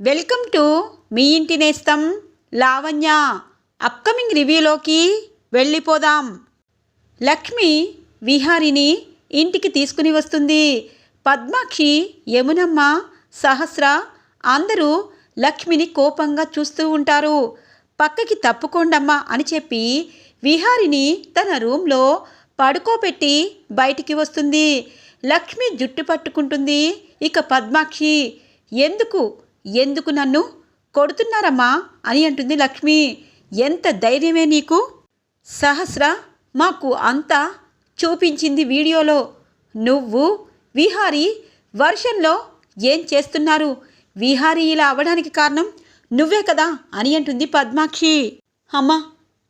Welcome to me ఇంటి నేస్తం Lavanya. Upcoming రివ్యూలోకి వెళ్ళిపోదాం. లక్ష్మి విహారిని ఇంటికి తీసుకుని వస్తుంది. పద్మాక్షి యమునమ్మ సహస్ర అందరూ లక్ష్మిని కోపంగా చూస్తూ ఉంటారు. పక్కకి తప్పుకోండమ్మా అని చెప్పి విహారిని తన రూమ్లో పడుకోబెట్టి బయటికి వస్తుంది. లక్ష్మి జుట్టు పట్టుకుంటుంది. ఇక పద్మాక్షి ఎందుకు ఎందుకు నన్ను కొడుతున్నారమ్మా అని అంటుంది లక్ష్మి. ఎంత ధైర్యమే నీకు? సహస్ర మాకు అంతా చూపించింది వీడియోలో. నువ్వు విహారీ వర్షంలో ఏం చేస్తున్నారు? విహారీ ఇలా అవ్వడానికి కారణం నువ్వే కదా అని అంటుంది పద్మాక్షి. అమ్మా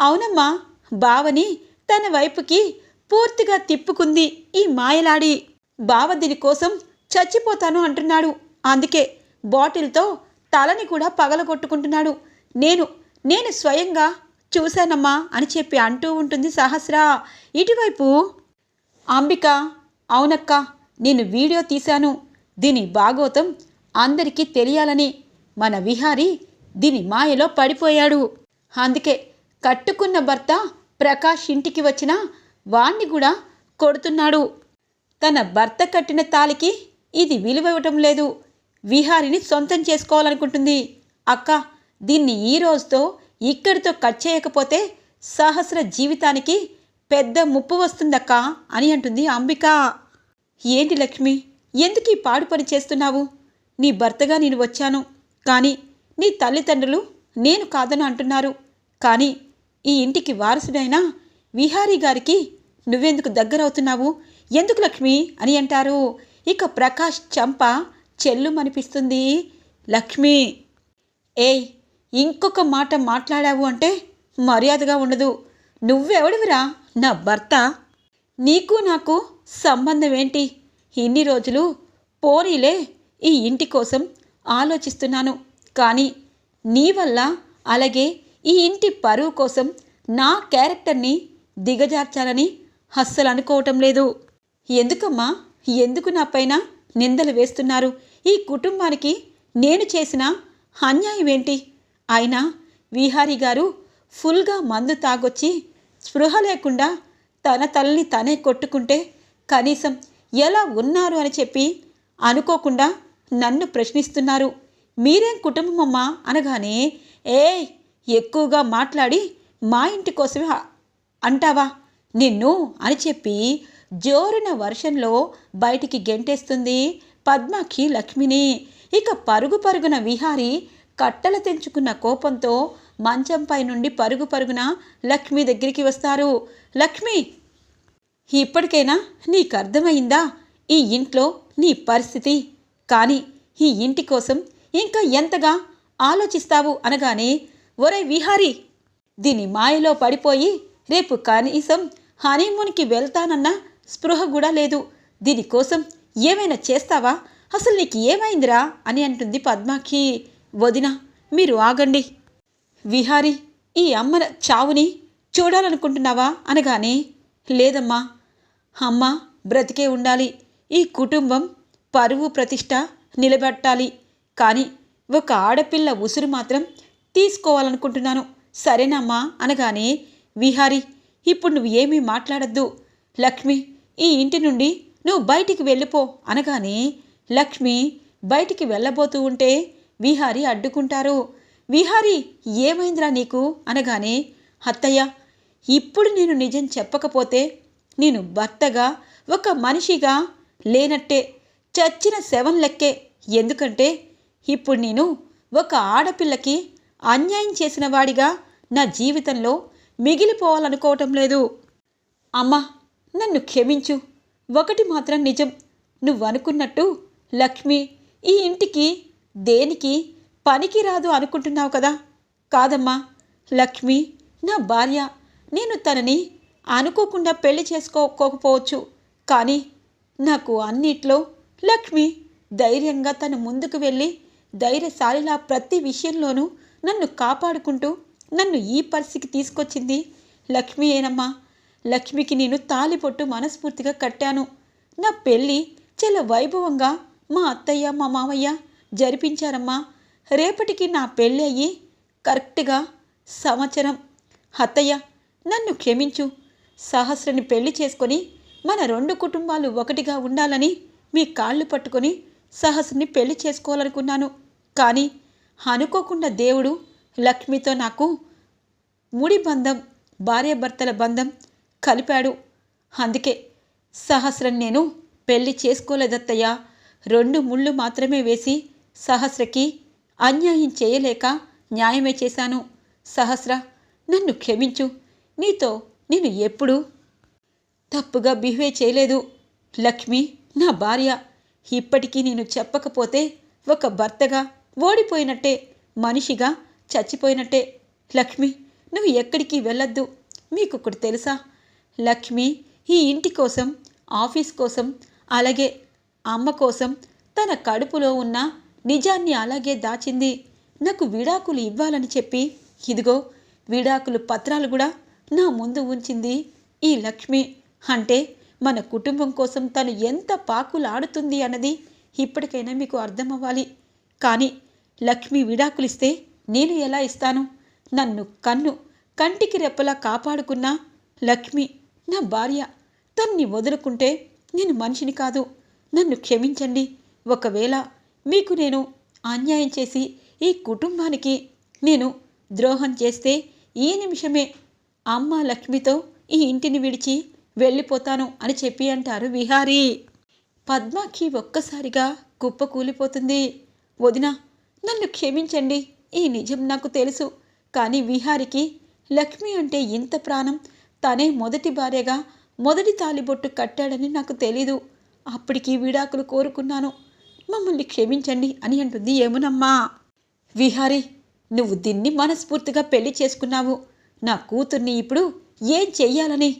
అవునమ్మా బావని తన వైపుకి పూర్తిగా తిప్పుకుంది ఈ మాయలాడి. బావ దీనికోసం చచ్చిపోతాను అంటున్నాడు. అందుకే బాటిల్తో తలని కూడా పగలగొట్టుకుంటున్నాడు. నేను నేను స్వయంగా చూశానమ్మా అని చెప్పి అంటూ ఉంటుంది సహస్ర. ఇటువైపు అంబిక అవునక్క నేను వీడియో తీశాను. దీని భాగవతం అందరికీ తెలియాలని మన విహారి దీని మాయలో పడిపోయాడు. అందుకే కట్టుకున్న భర్త ప్రకాష్ ఇంటికి వచ్చిన వాణ్ణి కూడా కొడుతున్నాడు. తన భర్త కట్టిన తాలికి ఇది విలువ ఇవ్వటం లేదు. విహారిని సొంతం చేసుకోవాలనుకుంటుంది. అక్క దీన్ని ఈ రోజుతో ఇక్కడితో కట్ చేయకపోతే సహస్ర జీవితానికి పెద్ద ముప్పు వస్తుందక్క అని అంటుంది అంబిక. ఏంటి లక్ష్మి ఎందుకు ఈ పాడు పని చేస్తున్నావు? నీ భర్తగా నేను వచ్చాను కానీ నీ తల్లిదండ్రులు నేను కాదని అంటున్నారు. కానీ ఈ ఇంటికి వారసుడైన విహారీ గారికి నువ్వెందుకు దగ్గరవుతున్నావు? ఎందుకు లక్ష్మి అని అంటారు. ఇక ప్రకాష్ చంప చెల్లుమనిపిస్తుంది. లక్ష్మి! ఏయ్ ఇంకొక మాట మాట్లాడావు అంటే మర్యాదగా ఉండదు. నువ్వెవడివిరా? నా భర్త. నీకు నాకు సంబంధం ఏంటి ఇన్ని రోజులు పోనీలే ఈ ఇంటి కోసం ఆలోచిస్తున్నాను. కానీ నీ వల్ల అలాగే ఈ ఇంటి పరువు కోసం నా క్యారెక్టర్ని దిగజార్చాలని అస్సలు అనుకోవటం లేదు. ఎందుకమ్మా? ఎందుకు నా పైన నిందలు వేస్తున్నారు? ఈ కుటుంబానికి నేను చేసిన అన్యాయం ఏంటి? అయినా విహారీ గారు ఫుల్గా మందు తాగొచ్చి స్పృహ లేకుండా తన తల్లిని తనే కొట్టుకుంటే కనీసం ఎలా ఉన్నారు అని చెప్పి అనుకోకుండా నన్ను ప్రశ్నిస్తున్నారు. మీరేం కుటుంబమమ్మా? అనగానే ఏ ఎక్కువగా మాట్లాడి మా ఇంటి కోసమే అంటావా? నిన్ను అని చెప్పి జోరున వర్షంలో బయటికి గెంటేస్తుంది పద్మకి లక్ష్మిని. ఇక పరుగు పరుగున విహారి కట్టలు తెంచుకున్న కోపంతో మంచంపై నుండి పరుగు పరుగున లక్ష్మి దగ్గరికి వస్తారు. లక్ష్మి! ఇప్పటికైనా నీకు అర్థమైందా? ఈ ఇంట్లో నీ పరిస్థితి. కానీ ఈ ఇంటి కోసం ఇంకా ఎంతగా ఆలోచిస్తావు అనగానే ఒరే విహారి! దీని మాయలో పడిపోయి రేపు కనీసం హనీమూన్కి వెళ్తానన్న స్పృహ కూడా లేదు. దీనికోసం ఏమైనా చేస్తావా? అసలు నీకు ఏమైందిరా? అని అంటుంది పద్మాకి వదిన మీరు ఆగండి. విహారి ఈ అమ్మన చావుని చూడాలనుకుంటున్నావా? అనగానే లేదమ్మా. అమ్మ బ్రతికే ఉండాలి. ఈ కుటుంబం పరువు ప్రతిష్ట నిలబెట్టాలి. కానీ ఒక ఆడపిల్ల ఉసురు మాత్రం తీసుకోవాలనుకుంటున్నాను. సరేనమ్మా అనగానే విహారి ఇప్పుడు నువ్వు ఏమీ మాట్లాడద్దు. లక్ష్మి ఈ ఇంటి నుండి నువ్వు బయటికి వెళ్ళిపో అనగానే లక్ష్మి బయటికి వెళ్ళబోతూ ఉంటే విహారి అడ్డుకుంటారు. విహారి ఏమైందిరా నీకు? అనగానే అత్తయ్య ఇప్పుడు నేను నిజం చెప్పకపోతే నేను భర్తగా ఒక మనిషిగా లేనట్టే. చచ్చిన శవం లెక్కే. ఎందుకంటే ఇప్పుడు నేను ఒక ఆడపిల్లకి అన్యాయం చేసిన వాడిగా నా జీవితంలో మిగిలిపోవాలనుకోవటం లేదు. అమ్మా నన్ను క్షమించు. ఒకటి మాత్రం నిజం. నువ్వు అనుకున్నట్టు లక్ష్మి ఈ ఇంటికి దేనికి పనికి రాదు అనుకుంటున్నావు కదా? కాదమ్మా లక్ష్మి నా భార్య నేను తనని అనుకోకుండా పెళ్ళి చేసుకోకపోవచ్చు. కానీ నాకు అన్నిట్లో లక్ష్మి ధైర్యంగా తను ముందుకు వెళ్ళి ధైర్యశాలిలా ప్రతి విషయంలోనూ నన్ను కాపాడుకుంటూ నన్ను ఈ పరిస్థితికి తీసుకొచ్చింది లక్ష్మి ఏనమ్మా లక్ష్మికి నేను తాలిపొట్టు మనస్ఫూర్తిగా కట్టాను. నా పెళ్ళి చాలా వైభవంగా మా అత్తయ్య మా మామయ్య జరిపించారమ్మా. రేపటికి నా పెళ్ళి అయ్యి కరెక్ట్గా సంవత్సరం. అత్తయ్య నన్ను క్షమించు. సహస్రని పెళ్ళి చేసుకొని మన రెండు కుటుంబాలు ఒకటిగా ఉండాలని మీ కాళ్ళు పట్టుకొని సహస్రని పెళ్ళి చేసుకోవాలనుకున్నాను. కానీ అనుకోకుండా దేవుడు లక్ష్మితో నాకు ముడి బంధం భార్యాభర్తల బంధం కలిపాడు. అందుకే సహస్రం నేను పెళ్ళి చేసుకోలేదత్తయ్య. రెండు ముళ్ళు మాత్రమే వేసి సహస్రకి అన్యాయం చేయలేక న్యాయమే చేశాను. సహస్ర నన్ను క్షమించు. నీతో నేను ఎప్పుడూ తప్పుగా బిహేవ్ చేయలేదు. లక్ష్మి నా భార్య ఇప్పటికీ నేను చెప్పకపోతే ఒక భర్తగా ఓడిపోయినట్టే మనిషిగా చచ్చిపోయినట్టే. లక్ష్మి నువ్వు ఎక్కడికి వెళ్ళొద్దు. మీకు ఒకటి తెలుసా? లక్ష్మి ఈ ఇంటి కోసం ఆఫీస్ కోసం అలాగే అమ్మ కోసం తన కడుపులో ఉన్న నిజాన్ని అలాగే దాచింది. నాకు విడాకులు ఇవ్వాలని చెప్పి ఇదిగో విడాకులు పత్రాలు కూడా నా ముందు ఉంచింది ఈ లక్ష్మి. అంటే మన కుటుంబం కోసం తను ఎంత పాకులాడుతుంది అన్నది ఇప్పటికైనా మీకు అర్థమవ్వాలి. కానీ లక్ష్మి విడాకులిస్తే నేను ఎలా ఇస్తాను? నన్ను కన్ను కంటికి రెప్పలా కాపాడుకున్న లక్ష్మి నా భార్య తన్ని వదులుకుంటే నేను మనిషిని కాదు. నన్ను క్షమించండి. ఒకవేళ మీకు నేను అన్యాయం చేసి ఈ కుటుంబానికి నేను ద్రోహం చేస్తే ఈ నిమిషమే అమ్మ లక్ష్మితో ఈ ఇంటిని విడిచి వెళ్ళిపోతాను అని చెప్పి అంటారు విహారీ. పద్మాకి ఒక్కసారిగా కుప్ప కూలిపోతుంది. వదిన నన్ను క్షమించండి. ఈ నిజం నాకు తెలుసు. కానీ విహారికి లక్ష్మి అంటే ఇంత ప్రాణం. తనే మొదటి భార్యగా మొదటి తాలిబొట్టు కట్టాడని నాకు తెలీదు. అప్పటికి విడాకులు కోరుకున్నాను. మమ్మల్ని క్షమించండి అని అంటుంది ఏమునమ్మా విహారి నువ్వు దీన్ని మనస్ఫూర్తిగా పెళ్ళి చేసుకున్నావు. నా కూతుర్ని ఇప్పుడు ఏం చెయ్యాలని?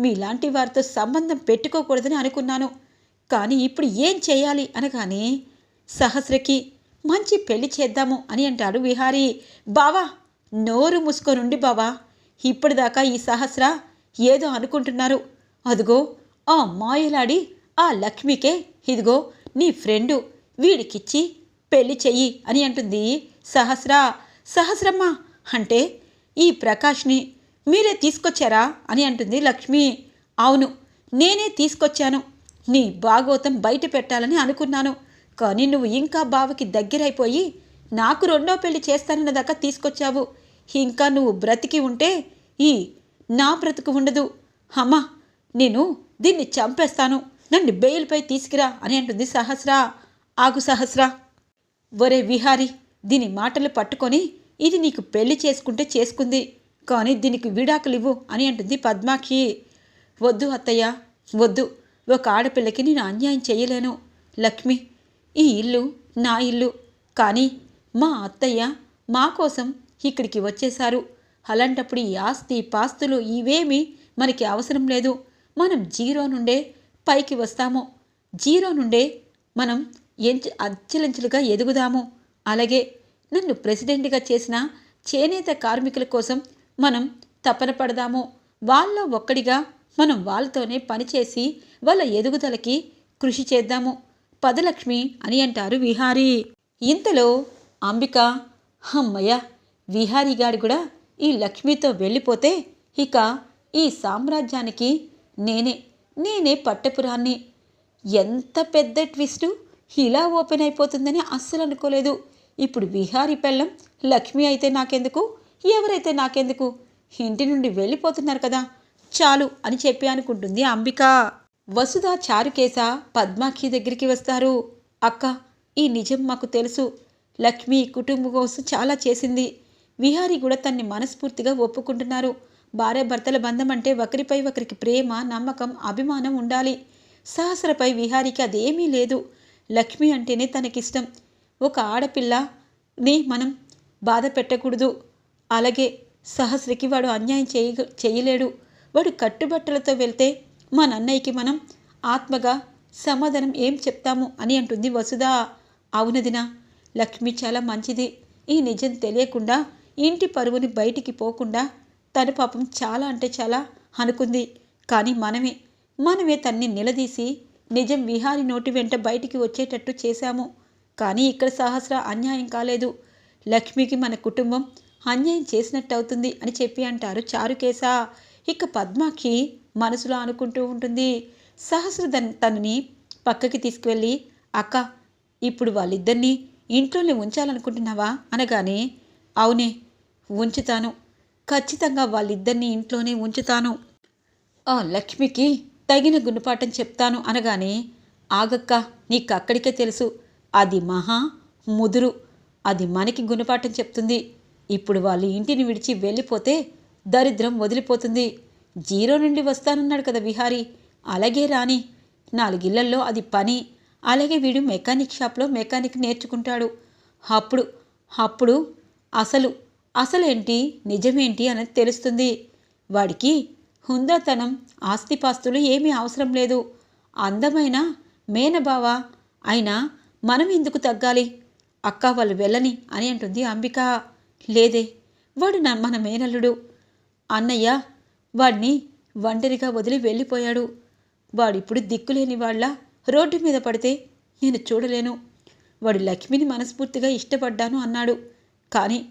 మీలాంటి వారితో సంబంధం పెట్టుకోకూడదని అనుకున్నాను. కానీ ఇప్పుడు ఏం చేయాలి అనగానే సహస్రకి మంచి పెళ్ళి చేద్దాము అని అంటాడు విహారీ. బావా నోరు మూసుకొనుండి బావా. ఇప్పటిదాకా ఈ సహస్ర ఏదో అనుకుంటున్నారు. అదిగో ఆ మాయలాడి ఆ లక్ష్మికే ఇదిగో నీ ఫ్రెండు వీడికిచ్చి పెళ్ళి చెయ్యి అని అంటుంది సహస్ర. సహస్రమ్మ అంటే ఈ ప్రకాష్ని మీరే తీసుకొచ్చారా అని అంటుంది లక్ష్మి. అవును నేనే తీసుకొచ్చాను. నీ భాగవతం బయట పెట్టాలని అనుకున్నాను. కానీ నువ్వు ఇంకా బావకి దగ్గరైపోయి నాకు రెండో పెళ్ళి చేస్తానన్న దాకా తీసుకొచ్చావు. ఇంకా నువ్వు బ్రతికి ఉంటే ఈ నా బ్రతుకు ఉండదు. అమ్మా నేను దీన్ని చంపేస్తాను. నన్ను బెయిల్పై తీసుకురా అని అంటుంది సహస్ర. ఆగు సహస్ర. ఒరే విహారి దీని మాటలు పట్టుకొని ఇది నీకు పెళ్ళి చేసుకుంటే చేసుకుంది. కానీ దీనికి విడాకులు ఇవ్వు అని అంటుంది పద్మాక్షి వద్దు అత్తయ్య వద్దు. ఒక ఆడపిల్లకి నేను అన్యాయం చేయలేను. లక్ష్మి ఈ ఇల్లు నా ఇల్లు. కానీ మా అత్తయ్య మా కోసం ఇక్కడికి వచ్చేశారు. అలాంటప్పుడు ఈ ఆస్తి పాస్తులు ఇవేమీ మనకి అవసరం లేదు. మనం జీరో నుండే పైకి వస్తాము. జీరో నుండే మనం ఎంచు అచ్చలంచులుగా ఎదుగుదాము. అలాగే నన్ను ప్రెసిడెంట్గా చేసిన చేనేత కార్మికుల కోసం మనం తపన పడదాము. వాళ్ళ ఒక్కడిగా మనం వాళ్ళతోనే పనిచేసి వాళ్ళ ఎదుగుదలకి కృషి చేద్దాము. పదలక్ష్మి అని అంటారు విహారీ. ఇంతలో అంబిక అమ్మయ్య విహారీగాడు కూడా ఈ లక్ష్మితో వెళ్ళిపోతే ఇక ఈ సామ్రాజ్యానికి నేనే నేనే పట్టపురాన్ని. ఎంత పెద్ద ట్విస్టు! ఇలా ఓపెన్ అయిపోతుందని అస్సలు అనుకోలేదు. ఇప్పుడు విహారీ పెళ్ళం లక్ష్మి అయితే నాకెందుకు? ఎవరైతే నాకెందుకు? ఇంటి నుండి వెళ్ళిపోతున్నారు కదా చాలు అని చెప్పి అనుకుంటుంది అంబిక. వసుధ చారుకేశ పద్మాఖి దగ్గరికి వస్తారు. అక్క ఈ నిజం మాకు తెలుసు. లక్ష్మి కుటుంబం కోసం చాలా చేసింది. విహారీ కూడా తన్ని మనస్ఫూర్తిగా ఒప్పుకుంటున్నారు. భార్యాభర్తల బంధం అంటే ఒకరిపై ఒకరికి ప్రేమ నమ్మకం అభిమానం ఉండాలి. సహస్రపై విహారికి అదేమీ లేదు. లక్ష్మి అంటేనే తనకిష్టం. ఒక ఆడపిల్లని మనం బాధ పెట్టకూడదు. అలాగే సహస్రకి వాడు అన్యాయం చేయ చేయలేడు. వాడు కట్టుబట్టలతో వెళ్తే మా నన్నయ్యకి మనం ఆత్మగా సమాధానం ఏం చెప్తాము అని అంటుంది వసుధ. అవునదినా లక్ష్మి చాలా మంచిది. ఈ నిజం తెలియకుండా ఇంటి పరువుని బయటికి పోకుండా తన పాపం చాలా అంటే చాలా అనుకుంది. కానీ మనమే మనమే తన్ని నిలదీసి నిజం విహారి నోటి వెంట బయటికి వచ్చేటట్టు చేశాము. కానీ ఇక్కడ సహస్ర అన్యాయం కాలేదు. లక్ష్మికి మన కుటుంబం అన్యాయం చేసినట్టు అవుతుంది అని చెప్పి అంటారు చారుకేశ. ఇక పద్మాకి మనసులో అనుకుంటూ ఉంటుంది. సహస్ర తనని పక్కకి తీసుకువెళ్ళి అక్క ఇప్పుడు వాళ్ళిద్దరినీ ఇంట్లోనే ఉంచాలనుకుంటున్నావా? అనగానే అవునే ఉంచుతాను. ఖచ్చితంగా వాళ్ళిద్దరినీ ఇంట్లోనే ఉంచుతాను. ఆ లక్ష్మికి తగిన గుణపాఠం చెప్తాను అనగానే ఆగక్క నీకు అక్కడికే తెలుసు. అది మహా ముదురు. అది మనకి గుణపాఠం చెప్తుంది. ఇప్పుడు వాళ్ళ ఇంటిని విడిచి వెళ్ళిపోతే దరిద్రం వదిలిపోతుంది. జీరో నుండి వస్తానన్నాడు కదా విహారీ. అలాగే రాని నాలుగిళ్ళల్లో అది పని. అలాగే వీడు మెకానిక్ షాప్లో మెకానిక్ నేర్చుకుంటాడు. అప్పుడు అప్పుడు అసలు అసలేంటి నిజమేంటి అనేది తెలుస్తుంది. వాడికి హుందాతనం ఆస్తిపాస్తులు ఏమీ అవసరం లేదు. అందమైన మేనబావ అయినా మనం ఎందుకు తగ్గాలి? అక్క వాళ్ళు వెళ్ళని అని అంటుంది అంబిక. లేదే వాడు నా మన మేనల్లుడు. అన్నయ్య వాడిని ఒంటరిగా వదిలి వెళ్ళిపోయాడు. వాడిప్పుడు దిక్కులేని వాళ్ళ రోడ్డు మీద పడితే నేను చూడలేను. వాడు లక్ష్మిని మనస్ఫూర్తిగా ఇష్టపడ్డాను అన్నాడు. కానీ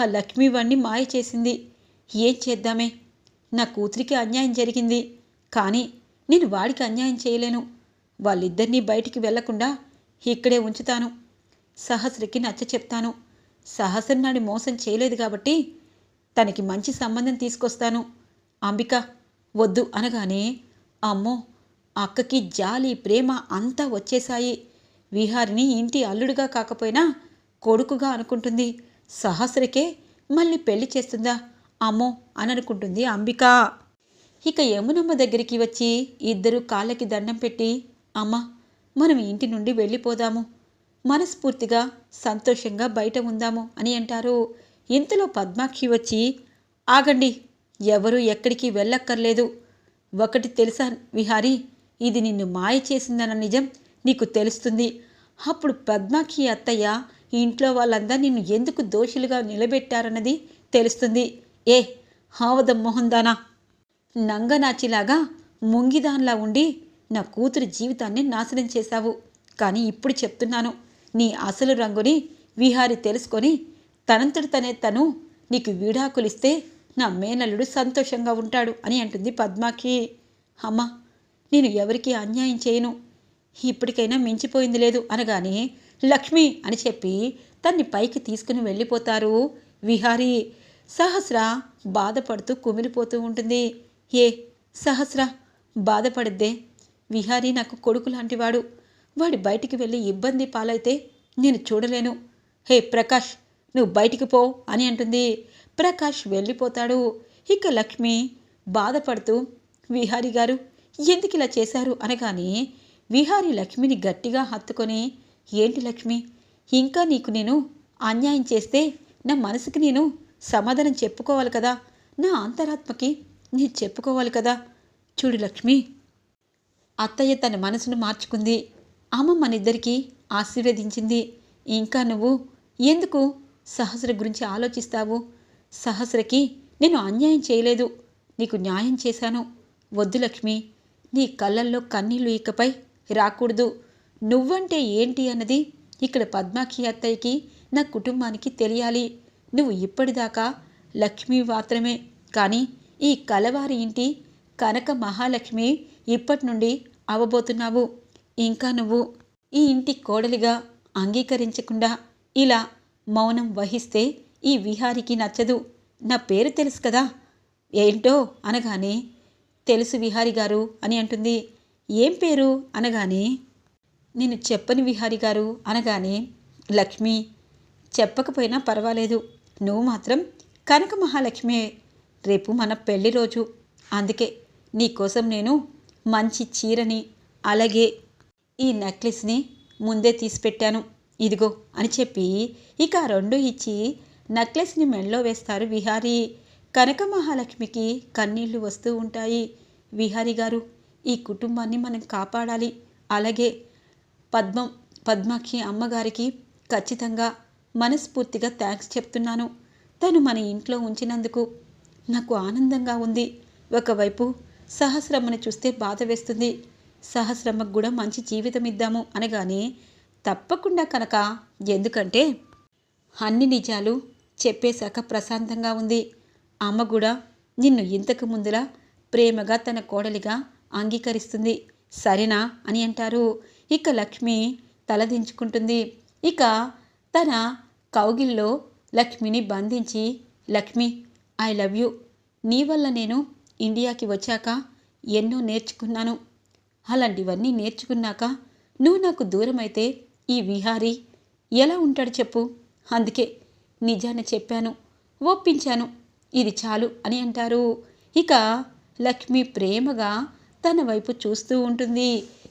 ఆ లక్ష్మి వాణ్ణి మాయ చేసింది. ఏం చేద్దామే? నా కూతురికి అన్యాయం జరిగింది. కానీ నేను వాడికి అన్యాయం చేయలేను. వాళ్ళిద్దరినీ బయటికి వెళ్ళకుండా ఇక్కడే ఉంచుతాను. సహస్రకి నచ్చ చెప్తాను. సహస్ర నాడి మోసం చేయలేదు కాబట్టి తనకి మంచి సంబంధం తీసుకొస్తాను. అంబిక వద్దు అనగానే అమ్మో అక్కకి జాలి ప్రేమ అంతా వచ్చేశాయి. విహారిని ఇంటి అల్లుడుగా కాకపోయినా కొడుకుగా అనుకుంటుంది. సహస్రకే మళ్ళీ పెళ్ళి చేస్తుందా? అమ్మో అని అనుకుంటుంది అంబిక. ఇక యమునమ్మ దగ్గరికి వచ్చి ఇద్దరు కాళ్ళకి దండం పెట్టి అమ్మ మనం ఇంటి నుండి వెళ్ళిపోదాము. మనస్ఫూర్తిగా సంతోషంగా బయట ఉందాము అని అంటారు. ఇంతలో పద్మాక్షి వచ్చి ఆగండి ఎవరు ఎక్కడికి వెళ్ళక్కర్లేదు. ఒకటి తెలుసా విహారి ఇది నిన్ను మాయ చేసిందన్న నిజం నీకు తెలుస్తుంది. అప్పుడు పద్మాక్షి అత్తయ్య ఇంట్లో వాళ్ళందరూ నిన్ను ఎందుకు దోషులుగా నిలబెట్టారన్నది తెలుస్తుంది. ఏ హావద మోహందానా నంగనాచిలాగా ముంగిదాన్లా ఉండి నా కూతురి జీవితాన్ని నాశనం చేశావు. కానీ ఇప్పుడు చెప్తున్నాను నీ అసలు రంగుని విహారి తెలుసుకొని తనంతటి తనే తను నీకు వీడాకులిస్తే నా మేనల్లుడు సంతోషంగా ఉంటాడు అని అంటుంది పద్మాకి. అమ్మ నేను ఎవరికి అన్యాయం చేయను. ఇప్పటికైనా మించిపోయింది లేదు అనగానే లక్ష్మి అని చెప్పి తన్ని పైకి తీసుకుని వెళ్ళిపోతారు. విహారీ సహస్ర బాధపడుతూ కుమిలిపోతూ ఉంటుంది. ఏ సహస్ర బాధపడిద్దే? విహారీ నాకు కొడుకు లాంటివాడు. వాడి బయటికి వెళ్ళి ఇబ్బంది పాలైతే నేను చూడలేను. హే ప్రకాష్ నువ్వు బయటికి పో అని అంటుంది. ప్రకాష్ వెళ్ళిపోతాడు. ఇక లక్ష్మి బాధపడుతూ విహారి గారు ఎందుకు ఇలా చేశారు? అనగానే విహారి లక్ష్మిని గట్టిగా హత్తుకొని ఏంటి లక్ష్మి? ఇంకా నీకు నేను అన్యాయం చేస్తే నా మనసుకి నేను సమాధానం చెప్పుకోవాలి కదా? నా అంతరాత్మకి నేను చెప్పుకోవాలి కదా? చూడు లక్ష్మి. అత్తయ్య తన మనసును మార్చుకుంది. అమ్మ మనిద్దరికీ ఆశీర్వదించింది. ఇంకా నువ్వు ఎందుకు సహస్ర గురించి ఆలోచిస్తావు? సహస్రకి నేను అన్యాయం చేయలేదు. నీకు న్యాయం చేశాను. వద్దు లక్ష్మి. నీ కళ్ళల్లో కన్నీళ్ళు ఇకపై రాకూడదు. నువ్వంటే ఏంటి అన్నది ఇక్కడ పద్మాక్షి అత్తయ్యకి నా కుటుంబానికి తెలియాలి. నువ్వు ఇప్పటిదాకా లక్ష్మి మాత్రమే. కానీ ఈ కలవారి ఇంటి కనక మహాలక్ష్మి ఇప్పటి నుండి అవబోతున్నావు. ఇంకా నువ్వు ఈ ఇంటి కోడలిగా అంగీకరించకుండా ఇలా మౌనం వహిస్తే ఈ విహారికి నచ్చదు. నా పేరు తెలుసు కదా? ఏంటో అనగానే తెలుసు విహారి గారు అని అంటుంది. ఏం పేరు? అనగానే నేను చెప్పని విహారి గారు అనగానే లక్ష్మి చెప్పకపోయినా పర్వాలేదు. నువ్వు మాత్రం కనక మహాలక్ష్మి రేపు మన పెళ్ళి రోజు. అందుకే నీకోసం నేను మంచి చీరని అలాగే ఈ నెక్లెస్ని ముందే తీసిపెట్టాను. ఇదిగో అని చెప్పి ఇక రెండు ఇచ్చి నెక్లెస్ని మెడలో వేస్తారు విహారీ. కనక మహాలక్ష్మికి కన్నీళ్ళు వస్తూ ఉంటాయి. విహారీ గారు ఈ కుటుంబాన్ని మనం కాపాడాలి. అలాగే పద్మం పద్మాక్షి అమ్మగారికి ఖచ్చితంగా మనస్ఫూర్తిగా థ్యాంక్స్ చెప్తున్నాను. తను మన ఇంట్లో ఉంచినందుకు నాకు ఆనందంగా ఉంది. ఒకవైపు సహస్రమ్మని చూస్తే బాధ వేస్తుంది. సహస్రమ్మకు కూడా మంచి జీవితం ఇద్దాము అనగానే తప్పకుండా కనుక ఎందుకంటే అన్ని నిజాలు చెప్పేశాక ప్రశాంతంగా ఉంది. అమ్మ కూడా నిన్ను ఇంతకు ముందులా ప్రేమగా తన కోడలిగా అంగీకరిస్తుంది. సరేనా అని అంటారు. ఇక లక్ష్మి తలదించుకుంటుంది. ఇక తన కౌగిల్లో లక్ష్మిని బంధించి లక్ష్మి ఐ లవ్ యూ నీ వల్ల నేను ఇండియాకి వచ్చాక ఎన్నో నేర్చుకున్నాను. అలాంటివన్నీ నేర్చుకున్నాక నువ్వు నాకు దూరమైతే ఈ విహారీ ఎలా ఉంటాడు చెప్పు. అందుకే నిజాన్ని చెప్పాను ఒప్పించాను. ఇది చాలు అని అంటారు. ఇక లక్ష్మి ప్రేమగా తన వైపు చూస్తూ ఉంటుంది.